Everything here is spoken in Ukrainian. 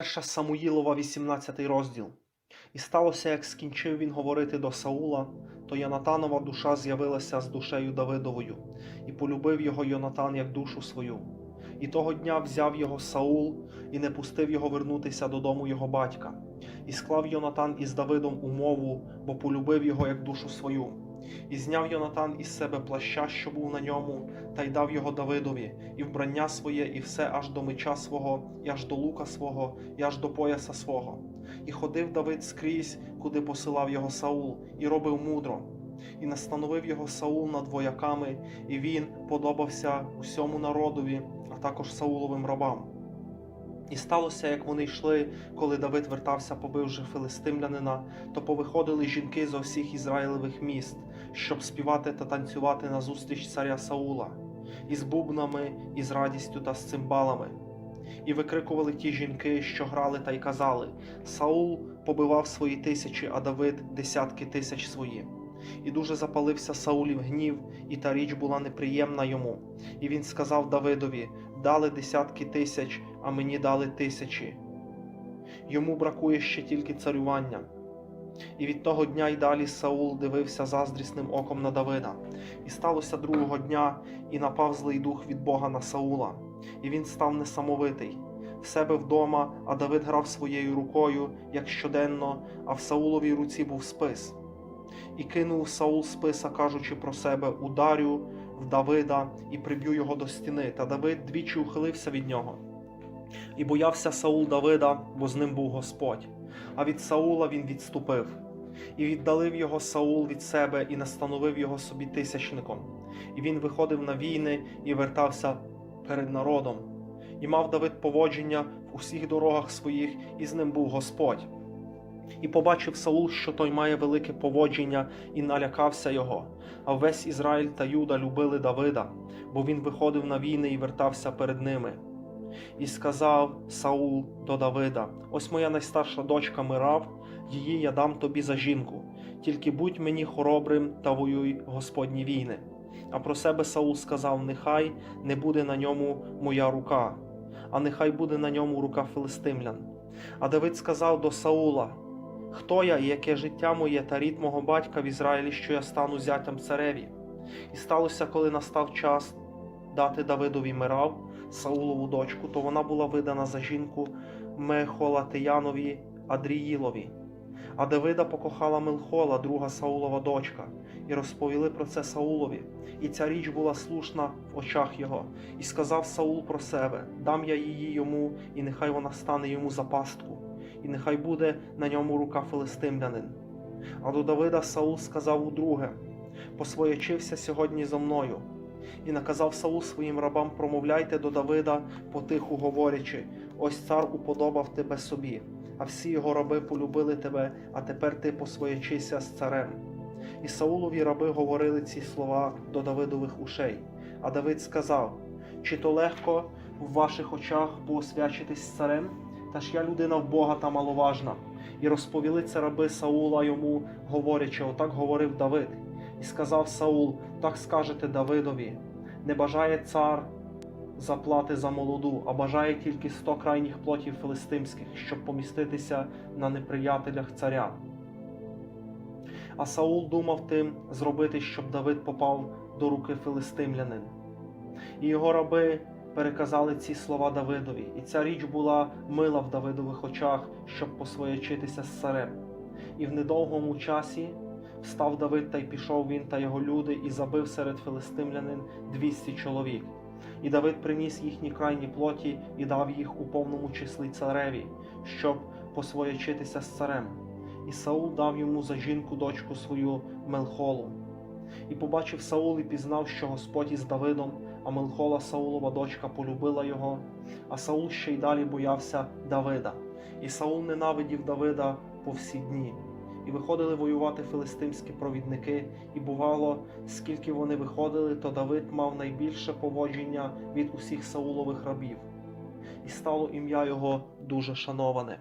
Перша Самуїлова, 18 розділ. І сталося, як скінчив він говорити до Саула, то Йонатанова душа з'явилася з душею Давидовою, і полюбив його Йонатан як душу свою. І того дня взяв його Саул і не пустив його вернутися додому його батька. І склав Йонатан із Давидом умову, бо полюбив його як душу свою. І зняв Йонатан із себе плаща, що був на ньому, та й дав його Давидові, і вбрання своє, і все аж до меча свого, і аж до лука свого, і аж до пояса свого. І ходив Давид скрізь, куди посилав його Саул, і робив мудро. І настановив його Саул над вояками, і він подобався усьому народові, а також Сауловим рабам. І сталося, як вони йшли, коли Давид вертався, побивши филистимлянина, то повиходили жінки зо всіх Ізраїлевих міст, щоб співати та танцювати назустріч царя Саула, із бубнами, і з радістю та з цимбалами. І викрикували ті жінки, що грали та й казали: Саул побивав свої тисячі, а Давид десятки тисяч свої. І дуже запалився Саулів гнів, і та річ була неприємна йому. І він сказав Давидові: дали десятки тисяч, а мені дали тисячі. Йому бракує ще тільки царювання. І від того дня й далі Саул дивився заздрісним оком на Давида. І сталося другого дня, і напав злий дух від Бога на Саула, і він став несамовитий. В себе вдома, а Давид грав своєю рукою, як щоденно, а в Сауловій руці був спис. І кинув Саул списа, кажучи про себе: ударю в Давида і приб'ю його до стіни. Та Давид двічі ухилився від нього. І боявся Саул Давида, бо з ним був Господь. А від Саула він відступив. І віддалив його Саул від себе і настановив його собі тисячником. І він виходив на війни і вертався перед народом. І мав Давид поводження в усіх дорогах своїх, і з ним був Господь. І побачив Саул, що той має велике поводження, і налякався його. А весь Ізраїль та Юда любили Давида, бо він виходив на війни і вертався перед ними. І сказав Саул до Давида: Ось моя найстарша дочка Мирав, її я дам тобі за жінку, тільки будь мені хоробрим та воюй Господні війни. А про себе Саул сказав: Нехай не буде на ньому моя рука, а нехай буде на ньому рука филистимлян. А Давид сказав до Саула: Хто я і яке життя моє та рід мого батька в Ізраїлі, що я стану зятям цареві? І сталося, коли настав час дати Давидові Мирав, Саулову дочку, то вона була видана за жінку Мехолатиянові Адріїлові. А Давида покохала Милхола, друга Саулова дочка, і розповіли про це Саулові. І ця річ була слушна в очах його. І сказав Саул про себе: Дам я її йому, і нехай вона стане йому за пастку, і нехай буде на ньому рука филистимлянин. А до Давида Саул сказав удруге: Посвоячився сьогодні зо мною. І наказав Саул своїм рабам промовляйте до Давида, потиху говорячи: ось цар уподобав тебе собі, а всі його раби полюбили тебе, а тепер ти посвоячися з царем. І Саулові раби говорили ці слова до Давидових ушей. А Давид сказав: Чи то легко в ваших очах поосвячитись з царем? Та ж я людина в Бога та маловажна. І розповіли це раби Саула йому, говорячи, отак говорив Давид. І сказав Саул: так скажете Давидові: не бажає цар заплати за молоду, а бажає тільки сто крайніх плотів филистимських, щоб поміститися на неприятелях царя. А Саул думав тим зробити, щоб Давид попав до руки филистимлянин. І його раби переказали ці слова Давидові, і ця річ була мила в Давидових очах, щоб посвоячитися з царем. І в недовгому часі Встав Давид та й пішов він та його люди, і забив серед филистимлянин двісті чоловік. І Давид приніс їхні крайні плоті і дав їх у повному числі цареві, щоб посвоячитися з царем. І Саул дав йому за жінку дочку свою Мелхолу. І побачив Саул і пізнав, що Господь із Давидом, а Мелхола Саулова дочка полюбила його, а Саул ще й далі боявся Давида. І Саул ненавидів Давида по всі дні. І виходили воювати филистимські провідники, і бувало, скільки вони виходили, то Давид мав найбільше поводження від усіх Саулових рабів, і стало ім'я його дуже шановане.